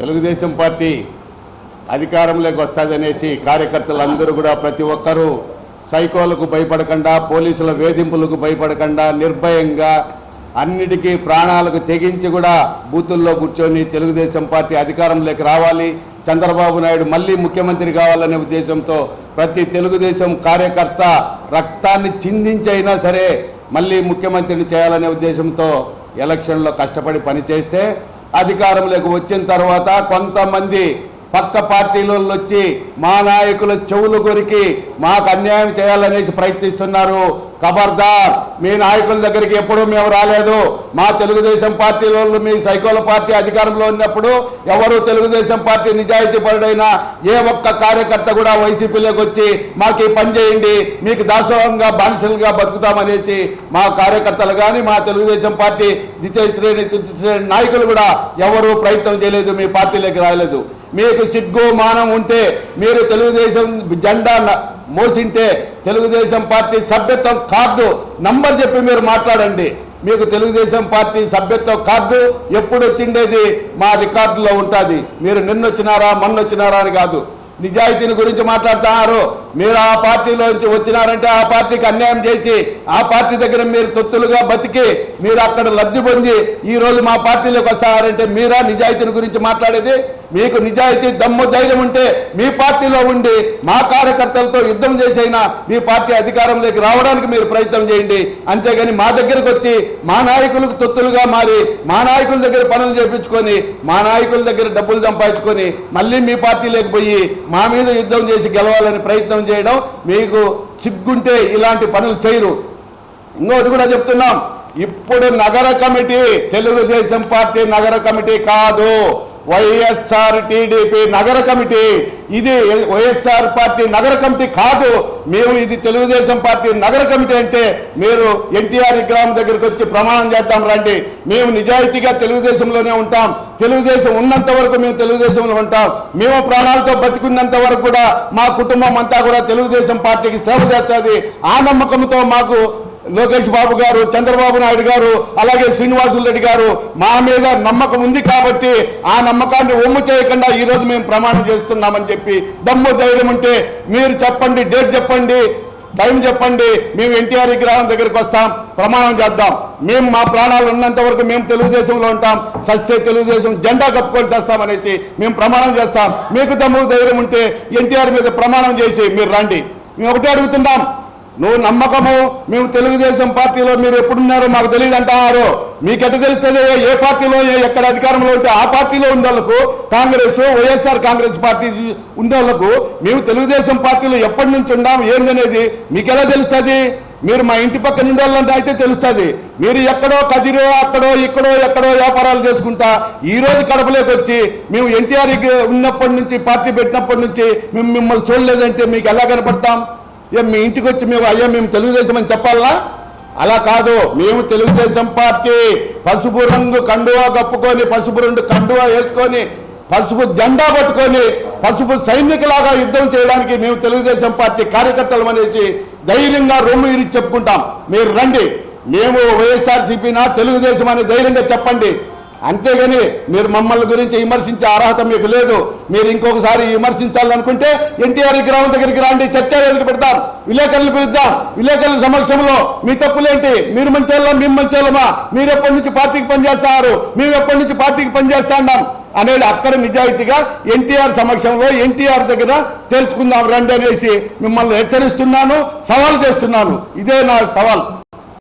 Telugu Desam party అధికారంలోకి వస్తుందనేసి కార్యకర్తలందరూ కూడా ప్రతి ఒక్కరూ సైకోలకు భయపడకుండా పోలీసుల వేధింపులకు భయపడకుండా నిర్భయంగా అన్నిటికీ ప్రాణాలకు తెగించి కూడా బూతుల్లో కూర్చొని తెలుగుదేశం పార్టీ అధికారంలోకి రావాలి. చంద్రబాబు నాయుడు మళ్ళీ ముఖ్యమంత్రి కావాలనే ఉద్దేశంతో ప్రతి తెలుగుదేశం కార్యకర్త రక్తాన్ని చిందించైనా సరే మళ్ళీ ముఖ్యమంత్రిని చేయాలనే ఉద్దేశంతో ఎలక్షన్లో కష్టపడి పనిచేస్తే అధికారంలోకి వచ్చిన తర్వాత కొంతమంది పక్క పార్టీలో వచ్చి మా నాయకుల చెవులు కొరికి మాకు అన్యాయం చేయాలనేసి ప్రయత్నిస్తున్నారు. ఖబర్దార్ మీ నాయకుల దగ్గరికి ఎప్పుడూ మేము రాలేదు. మా తెలుగుదేశం పార్టీలో మీ సైకోల పార్టీ అధికారంలో ఉన్నప్పుడు ఎవరు తెలుగుదేశం పార్టీ నిజాయితీ పరుడైన ఏ ఒక్క కార్యకర్త కూడా వైసీపీలోకి వచ్చి మాకు ఈ పని చేయండి మీకు దాసోహంగా బానిసలుగా బతుకుతామనేసి మా కార్యకర్తలు కానీ మా తెలుగుదేశం పార్టీ ద్వితీయ శ్రేణి తృతీయ శ్రేణి నాయకులు కూడా ఎవరు ప్రయత్నం చేయలేదు మీ పార్టీలోకి రాలేదు. మీకు సిగ్గు మానం ఉంటే మీరు తెలుగుదేశం జెండా మోసింటే తెలుగుదేశం పార్టీ సభ్యత్వం కార్డు నంబర్ చెప్పి మీరు మాట్లాడండి. మీకు తెలుగుదేశం పార్టీ సభ్యత్వం కార్డు ఎప్పుడు వచ్చిండేది మా రికార్డులో ఉంటుంది. మీరు నిన్నొచ్చినారా మొన్నొచ్చినారా అని కాదు. నిజాయితీని గురించి మాట్లాడుతున్నారు. మీరు ఆ పార్టీలోంచి వచ్చినారంటే ఆ పార్టీకి అన్యాయం చేసి ఆ పార్టీ దగ్గర మీరు తొత్తులుగా బతికి మీరు అక్కడ లబ్ధి పొంది ఈ రోజు మా పార్టీలోకి వస్తారంటే మీరా నిజాయితీని గురించి మాట్లాడేది? మీకు నిజాయితీ దమ్ము ధైర్యం ఉంటే మీ పార్టీలో ఉండి మా కార్యకర్తలతో యుద్ధం చేసైనా మీ పార్టీ అధికారంలోకి రావడానికి మీరు ప్రయత్నం చేయండి. అంతేగాని మా దగ్గరకు వచ్చి మా నాయకులకు తొత్తులుగా మారి మా నాయకుల దగ్గర పనులు చేపించుకొని మా నాయకుల దగ్గర డబ్బులు సంపాదించుకొని మళ్ళీ మీ పార్టీలోకి పోయి మా మీద యుద్ధం చేసి గెలవాలని ప్రయత్నం చేయడం మీకు చిగ్గుంటే ఇలాంటి పనులు చేయరు. ఇంకోటి కూడా చెప్తున్నాం ఇప్పుడు నగర కమిటీ తెలుగుదేశం పార్టీ నగర కమిటీ కాదు. వైఎస్ఆర్ టీడీపీ నగర కమిటీ. ఇది వైఎస్ఆర్ పార్టీ నగర కమిటీ కాదు. మేము ఇది తెలుగుదేశం పార్టీ నగర కమిటీ అంటే మీరు ఎన్టీఆర్ విగ్రహం దగ్గరికి వచ్చి ప్రమాణం చేద్దాం రండి. మేము నిజాయితీగా తెలుగుదేశంలోనే ఉంటాం. తెలుగుదేశం ఉన్నంత వరకు మేము తెలుగుదేశంలో ఉంటాం. మేము ప్రాణాలతో బతికున్నంత వరకు కూడా మా కుటుంబం అంతా కూడా తెలుగుదేశం పార్టీకి సేవ చేస్తుంది. ఆ నమ్మకంతో మాకు లోకేష్ బాబు గారు చంద్రబాబు నాయుడు గారు అలాగే శ్రీనివాసులు రెడ్డి గారు మా మీద నమ్మకం ఉంది కాబట్టి ఆ నమ్మకాన్ని ఒమ్ము చేయకుండా ఈరోజు మేము ప్రమాణం చేస్తున్నామని చెప్పి దమ్ము ధైర్యం ఉంటే మీరు చెప్పండి డేట్ చెప్పండి టైం చెప్పండి మేము ఎన్టీఆర్ విగ్రహం దగ్గరికి వస్తాం ప్రమాణం చేద్దాం. మేము మా ప్రాణాలు ఉన్నంత వరకు మేము తెలుగుదేశంలో ఉంటాం సస్తే తెలుగుదేశం జెండా కప్పుకొని చేస్తామనేసి మేము ప్రమాణం చేస్తాం. మీకు దమ్ము ధైర్యం ఉంటే ఎన్టీఆర్ మీద ప్రమాణం చేసి మీరు రండి. మేము ఒకటే అడుగుతున్నాం నువ్వు నమ్మకము మేము తెలుగుదేశం పార్టీలో మీరు ఎప్పుడున్నారో మాకు తెలియదు అంటారు మీకెట తెలుస్తుంది? ఏ పార్టీలో ఏ- ఎక్కడ అధికారంలో ఉంటే ఆ పార్టీలో ఉండేళ్ళకు కాంగ్రెస్ వైఎస్ఆర్ కాంగ్రెస్ పార్టీ ఉండేళ్ళకు మేము తెలుగుదేశం పార్టీలో ఎప్పటి నుంచి ఉన్నాం ఏందనేది మీకు ఎలా తెలుస్తుంది? మీరు మా ఇంటి పక్కన ఉండాలంటే అయితే తెలుస్తుంది. మీరు ఎక్కడో కదిరో అక్కడో ఇక్కడో ఎక్కడో వ్యాపారాలు చేసుకుంటా ఈ రోజు కడపలోకి వచ్చి మేము ఎన్టీఆర్ ఉన్నప్పటి నుంచి పార్టీ పెట్టినప్పటి నుంచి మేము మిమ్మల్ని చూడలేదంటే మీకు ఎలా కనపడతాం? ఏ మీ ఇంటికి వచ్చి మేము అయ్యా మేము తెలుగుదేశం అని చెప్పాలా? అలా కాదు. మేము తెలుగుదేశం పార్టీ పసుపు రంగు కండువా కప్పుకొని పసుపు రంగు కండువా వేసుకొని పసుపు జెండా పట్టుకొని పసుపు సైనికులాగా యుద్ధం చేయడానికి మేము తెలుగుదేశం పార్టీ కార్యకర్తలు అనేసి ధైర్యంగా రొమ్ము ఇరిచి చెప్పుకుంటాం. మీరు రండి. మేము వైఎస్ఆర్సీపీనా తెలుగుదేశం అని ధైర్యంగా చెప్పండి. అంతేగాని మీరు మమ్మల్ని గురించి విమర్శించే అర్హత మీకు లేదు. మీరు ఇంకొకసారి విమర్శించాలనుకుంటే ఎన్టీఆర్ విగ్రహం దగ్గరికి రండి చర్చ వేదిక పెడతాం విలేకరులు పిలుద్దాం. విలేకరుల సమక్షంలో మీ తప్పులేంటి? మీరు మంచోళ్ళం మేము మంచోళ్ళమా మీరు ఎప్పటి నుంచి పార్టీకి పనిచేస్తున్నారు? మేము ఎప్పటి నుంచి పార్టీకి పనిచేస్తున్నాం? అనేది అక్కడ నిజాయితీగా ఎన్టీఆర్ సమక్షంలో ఎన్టీఆర్ దగ్గర తెలుసుకుందాం రండి అనేసి మిమ్మల్ని హెచ్చరిస్తున్నాను సవాల్ చేస్తున్నాను. ఇదే నా సవాల్.